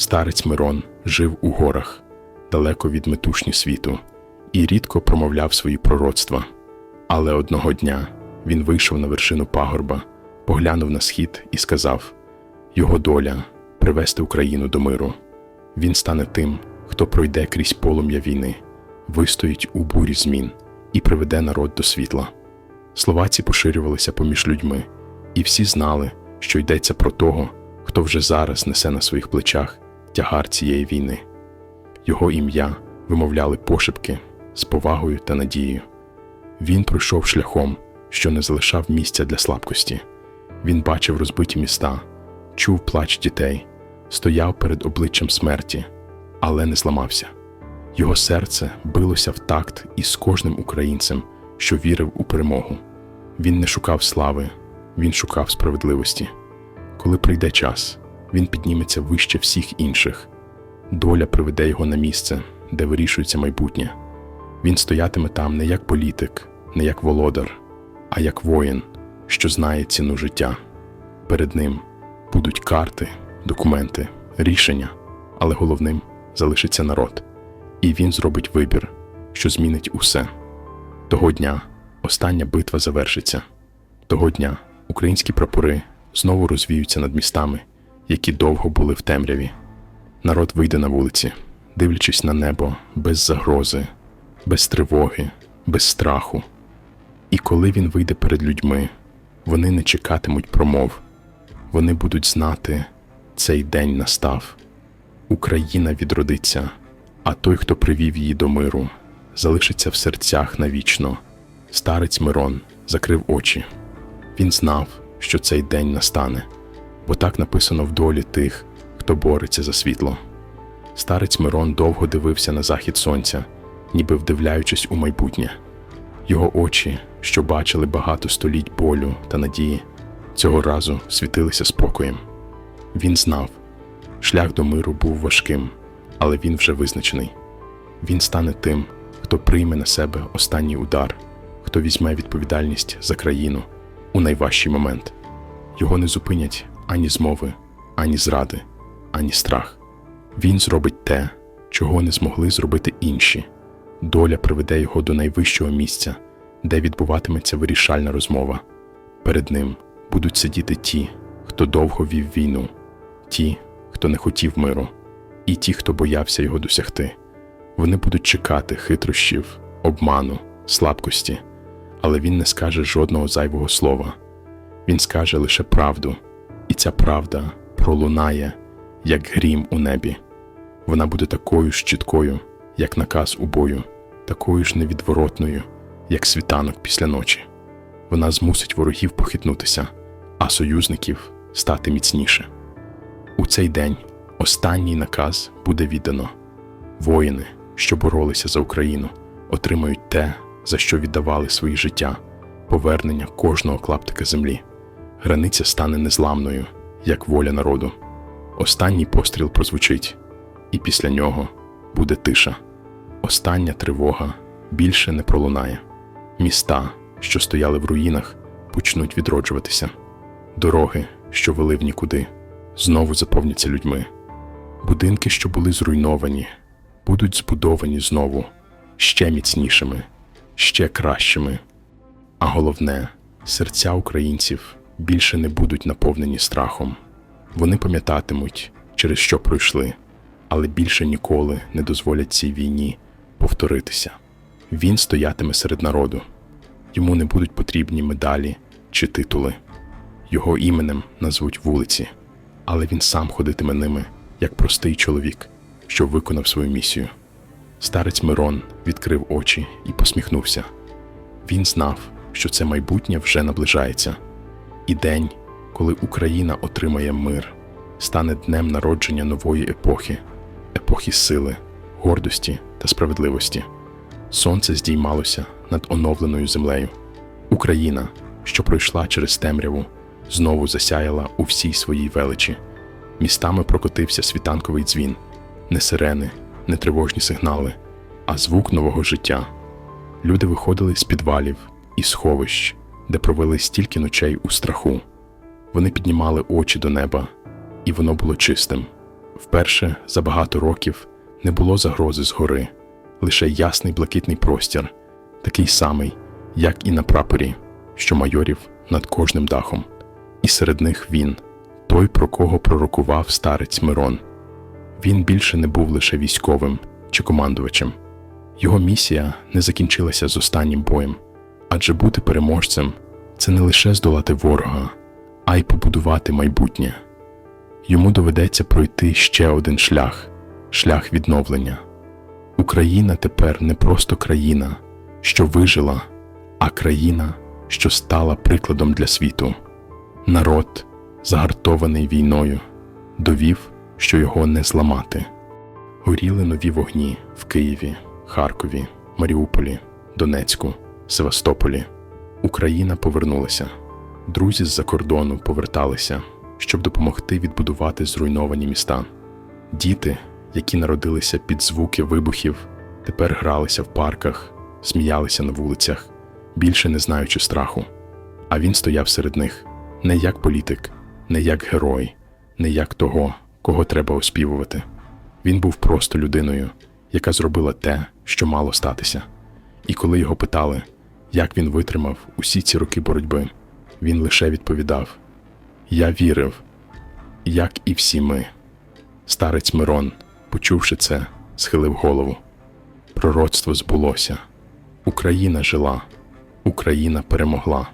Старець Мирон жив у горах, далеко від метушні світу, і рідко промовляв свої пророцтва. Але одного дня він вийшов на вершину пагорба, поглянув на схід і сказав: Його доля привести Україну до миру. Він стане тим, хто пройде крізь полум'я війни, вистоїть у бурі змін і приведе народ до світла. Слова ці поширювалися поміж людьми, і всі знали, що йдеться про того, хто вже зараз несе на своїх плечах тягар цієї війни. Його ім'я вимовляли пошепки з повагою та надією. Він пройшов шляхом, що не залишав місця для слабкості. Він бачив розбиті міста, чув плач дітей, стояв перед обличчям смерті, але не зламався. Його серце билося в такт із кожним українцем, що вірив у перемогу. Він не шукав слави, він шукав справедливості. Коли прийде час, він підніметься вище всіх інших. Доля приведе його на місце, де вирішується майбутнє. Він стоятиме там не як політик, не як володар, а як воїн, що знає ціну життя. Перед ним будуть карти, документи, рішення, але головним залишиться народ, і він зробить вибір, що змінить усе. Того дня остання битва завершиться. Того дня українські прапори знову розвіються над містами, які довго були в темряві. Народ вийде на вулиці, дивлячись на небо без загрози, без тривоги, без страху. І коли він вийде перед людьми, вони не чекатимуть промов, вони будуть знати, цей день настав. Україна відродиться, а той, хто привів її до миру, залишиться в серцях навічно. Старець Мирон закрив очі. Він знав, що цей день настане, бо так написано в долі тих, хто бореться за світло. Старець Мирон довго дивився на захід сонця, ніби вдивляючись у майбутнє. Його очі, що бачили багато століть болю та надії, цього разу світилися спокоєм. Він знав, шлях до миру був важким, але він вже визначений. Він стане тим, хто прийме на себе останній удар, хто візьме відповідальність за країну у найважчий момент. Його не зупинять ані змови, ані зради, ані страх. Він зробить те, чого не змогли зробити інші. Доля приведе його до найвищого місця, де відбуватиметься вирішальна розмова. Перед ним будуть сидіти ті, хто довго вів війну, ті, хто не хотів миру, і ті, хто боявся його досягти. Вони будуть чекати хитрощів, обману, слабкості, але він не скаже жодного зайвого слова. Він скаже лише правду, ця правда пролунає, як грім у небі. Вона буде такою ж чіткою, як наказ у бою, такою ж невідворотною, як світанок після ночі. Вона змусить ворогів похитнутися, а союзників стати міцніше. У цей день останній наказ буде віддано. Воїни, що боролися за Україну, отримають те, за що віддавали свої життя, повернення кожного клаптика землі. Границя стане незламною, як воля народу. Останній постріл прозвучить, і після нього буде тиша. Остання тривога більше не пролунає. Міста, що стояли в руїнах, почнуть відроджуватися. Дороги, що вели в нікуди, знову заповняться людьми. Будинки, що були зруйновані, будуть збудовані знову ще міцнішими, ще кращими. А головне, серця українців більше не будуть наповнені страхом. Вони пам'ятатимуть, через що пройшли, але більше ніколи не дозволять цій війні повторитися. Він стоятиме серед народу. Йому не будуть потрібні медалі чи титули. Його іменем назвуть вулиці, але він сам ходитиме ними як простий чоловік, що виконав свою місію. Старець Мирон відкрив очі і посміхнувся. Він знав, що це майбутнє вже наближається, і день, коли Україна отримає мир, стане днем народження нової епохи, епохи сили, гордості та справедливості. Сонце здіймалося над оновленою землею. Україна, що пройшла через темряву, знову засяяла у всій своїй величі. Містами прокотився світанковий дзвін, не сирени, не тривожні сигнали, а звук нового життя. Люди виходили з підвалів і сховищ, де провели стільки ночей у страху. Вони піднімали очі до неба, і воно було чистим, Вперше за багато років не було загрози згори, лише ясний блакитний простір, такий самий, як і на прапорі, що майорів над кожним дахом. І серед них він, той, про кого пророкував старець Мирон. Він більше не був лише військовим чи командувачем. Його місія не закінчилася з останнім боєм, адже бути переможцем це не лише здолати ворога, а й побудувати майбутнє. Йому доведеться пройти ще один шлях шлях відновлення. Україна тепер не просто країна, що вижила, а країна, що стала прикладом для світу. Народ, загартований війною, довів, що його не зламати. Горіли нові вогні в Києві, Харкові, Маріуполі, Донецьку, Севастополі. Україна повернулася. Друзі з-за кордону поверталися, щоб допомогти відбудувати зруйновані міста. Діти, які народилися під звуки вибухів, тепер гралися в парках, сміялися на вулицях, більше не знаючи страху. А він стояв серед них не як політик, не як герой, не як того, кого треба оспівувати. Він був просто людиною, яка зробила те, що мало статися. І коли його питали, як він витримав усі ці роки боротьби, він лише відповідав: Я вірив, як і всі ми. Старець Мирон, почувши це, схилив голову. Пророцтво збулося. Україна жила, Україна перемогла.